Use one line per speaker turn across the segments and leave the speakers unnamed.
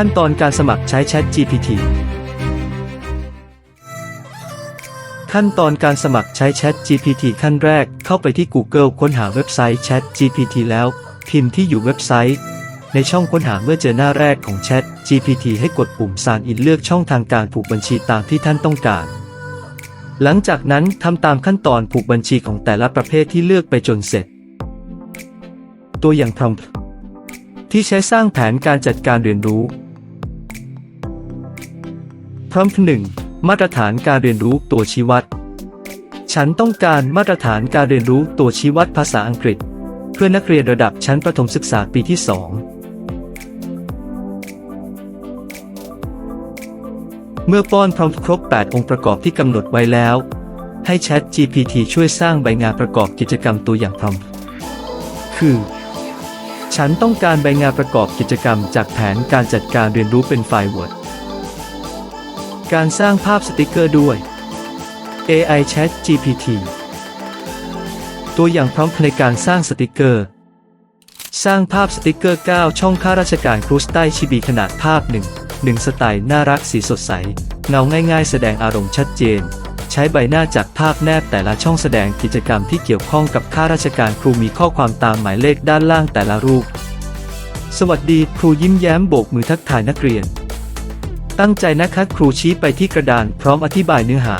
ขั้นตอนการสมัครใช้ Chat GPT ขั้นตอนการสมัครใช้ Chat GPT ขั้นแรก เข้าไปที่ Google ค้นหาเว็บไซต์ Chat GPT แล้ว พิมพ์ที่อยู่เว็บไซต์ ในช่องค้นหาเมื่อเจอหน้าแรกของ Chat GPT ให้กดปุ่ม Sign In เลือกช่องทางการผูกบัญชีตามที่ท่านต้องการ หลังจากนั้นทำตามขั้นตอนผูกบัญชีของแต่ละประเภทที่เลือกไปจนเสร็จ ตัวอย่าง prompt ที่ใช้สร้างแผนการจัดการเรียนรู้ prompt 1มาตรฐานการเรียนรู้ตัวชี้วัด ฉันต้องการมาตรฐานการเรียนรู้ตัวชี้วัดภาษาอังกฤษ เพื่อนักเรียนระดับชั้นประถมศึกษาปีที่2เมื่อป้อนพร้อมครบ 8 องค์ประกอบที่กำหนดไว้แล้ว ให้ Chat GPT ช่วยสร้างใบงานประกอบกิจกรรมตัวอย่างพร้อมคือ ฉันต้องการใบงานประกอบกิจกรรมจากแผนการจัดการเรียนรู้เป็นไฟล์ Word การสร้างภาพสติกเกอร์ด้วย AI Chat GPT ตัวอย่างพร้อมในการสร้างสติกเกอร์ สร้างภาพสติกเกอร์ 9 ช่องข้าราชการครูสไตล์ชิบีขนาดภาพ 1 1 สไตล์น่ารักสีสดใส เงาง่ายๆ แสดงอารมณ์ชัดเจน ใช้ใบหน้าจากภาพแนบแต่ละช่องแสดงกิจกรรมที่เกี่ยวข้องกับข้าราชการครูมีข้อความตามหมายเลขด้านล่างแต่ละรูป สวัสดีครูยิ้มแย้มโบกมือทักทายนักเรียน ตั้งใจนะคะครูชี้ไปที่กระดานพร้อมอธิบายเนื้อหา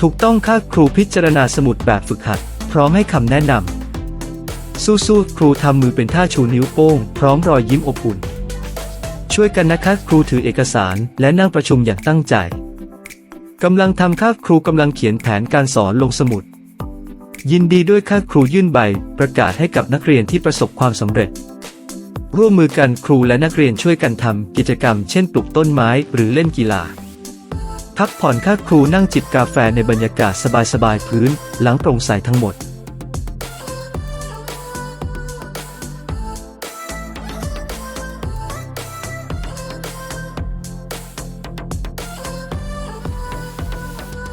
ถูกต้องค่ะครูพิจารณาสมุดแบบฝึกหัด พร้อมให้คำแนะนำสู้ๆครูทำมือเป็นท่าชูนิ้วโป้ง พร้อมรอยยิ้มอบอุ่น ช่วยกันนะคะครูถือเอกสารและนั่งประชุมอย่างตั้งใจกำลังทำค่ะครูกำลังเขียนแผนการสอนลงสมุด ยินดีด้วยค่ะครูยื่นใบ ประกาศให้กับนักเรียนที่ประสบความสำเร็จ ร่วมมือกันครูและนักเรียนช่วยกันทำกิจกรรมเช่นปลูกต้นไม้หรือเล่นกีฬา พักผ่อนค่าครูนั่งจิบกาแฟในบรรยากาศสบายๆพื้น หลังโปร่งใสทั้งหมด